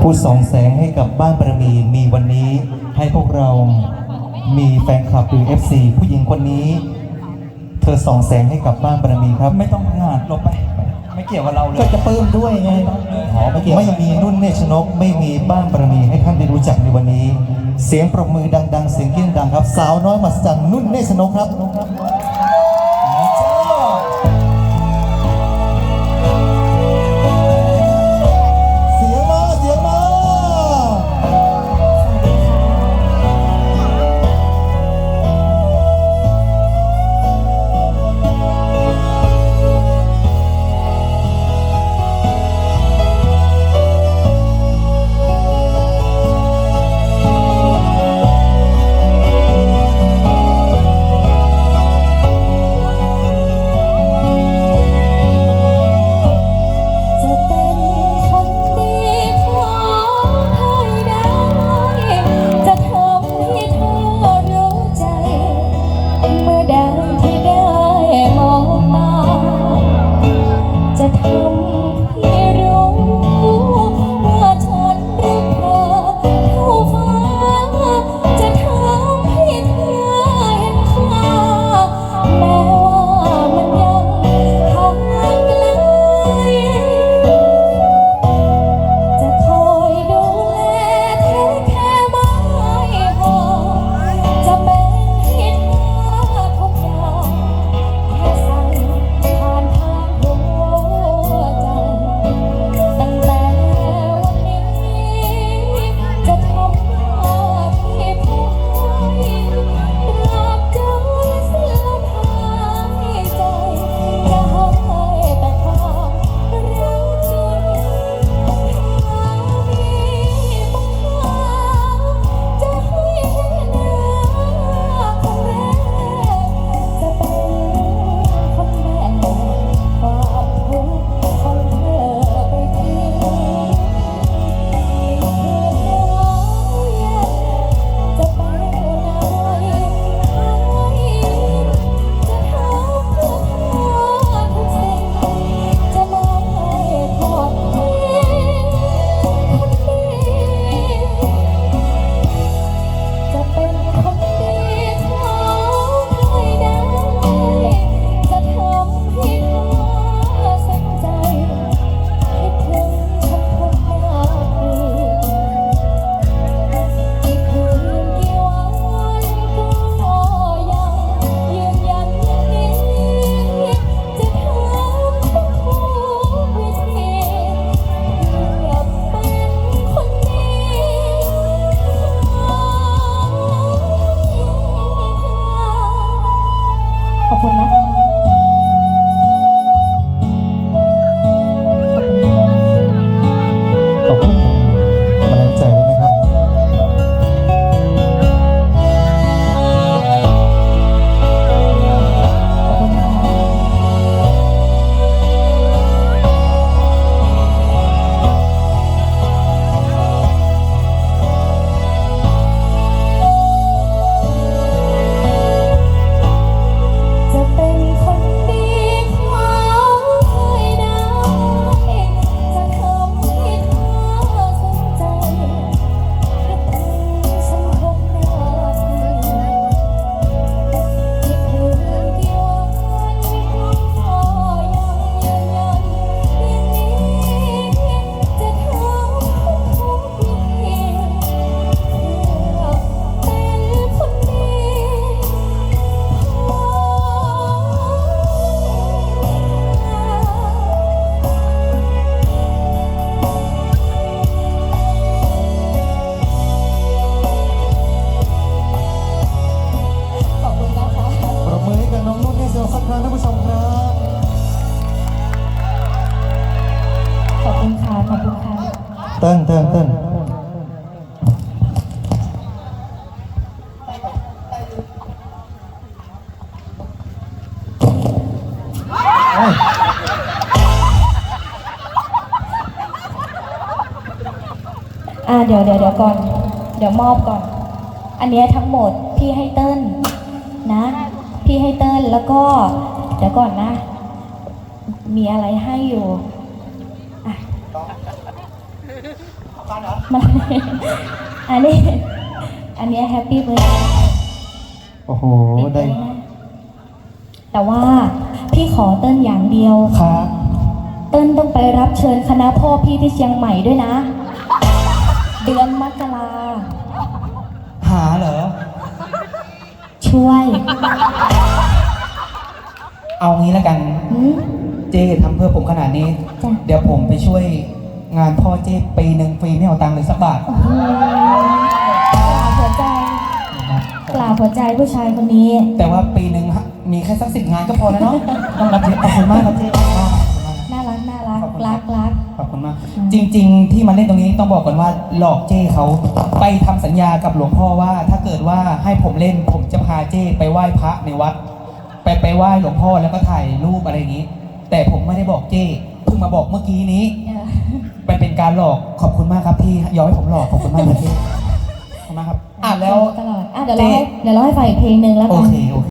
ผู้ส่องแสงให้กับบ้านบารมีมีวันนี้ให้พวกเรามีแฟนคลับหรือ FC ผู้หญิงคนนี้ เธอส่องแสงให้กับบ้านบารมีครับ ไม่ต้องงานลงไป ไม่เกี่ยวกับเราเลยก็จะปลื้มด้วยไงอ๋อไม่เกี่ยวไม่มีนุ่นเนชนก ไม่มีบ้านบารมีให้ท่านได้รู้จักในวันนี้ เสียงปรบมือดัง ๆ เสียงเกี้ยงดังครับ สาวน้อยมหัศจรรย์นุ่นเนชนกครับ ตั้งท่านผู้ชมครับขอบคุณค่ะ ขอบคุณค่ะ เต้นเต้นเต้นเอ้ยอ่าเดี๋ยวเดี๋ยวเดี๋ยวก่อน เดี๋ยวมอบก่อน อันเนี้ยทั้งหมดพี่ให้เติ้ลนะ พี่ให้เติ้ลแล้วก็ เดี๋ยวก่อนนะ มีอะไรให้อยู่อะมาอันนี้ อันเนี้แฮปปี้เบิร์ดโอ้โห ได้ แต่ว่าพี่ขอเติ้ลอย่างเดียว ครับ เติ้ลต้องไปรับเชิญคณะพ่อพี่ที่เชียงใหม่ด้วยนะ เดือนมกราหาเหรอ ช่วย เอางี้แล้วกัน หืม เจ้ทำเพื่อผมขนาดนี้ จ้ะ เดี๋ยวผมไปช่วยงานพ่อเจ้ปีหนึ่งฟรีไม่เอาตังค์เลยสักบาทโอ้โหกล่าวหัวใจกล่าวหัวใจผู้ชายคนนี้ แต่ว่าปีหนึ่งฮะมีแค่สักสิบงานก็พอแล้วเนาะต้องรับเยอะขอบคุณมากครับเจ้ขอบคุณมากขอบคุณมาก น่ารัก น่ารัก ขอบคุณรักรัก ขอบคุณมาก จริง ๆ ที่มาเล่นตรงนี้ต้องบอกก่อนว่าหลอกเจ้เขาไปทำสัญญากับหลวงพ่อว่า ถ้าเกิดว่าให้ผมเล่นผมจะพาเจ้ไปไหว้พระในวัด ไปไปไหว้หลวงพ่อแล้วก็ถ่ายรูปอะไรอย่างนี้ แต่ผมไม่ได้บอกเจ้เพิ่งมาบอกเมื่อกี้นี้เออไปเป็นการหลอกขอบคุณมากครับพี่ย้อยผมหลอกขอบคุณมากครับพี่ขอบคุณมากครับอะแล้วตลอดอะเดี๋ยวเราให้เดี๋ยวเราให้ฟังอีกเพลงหนึ่งแล้วโอกัน เคโอเค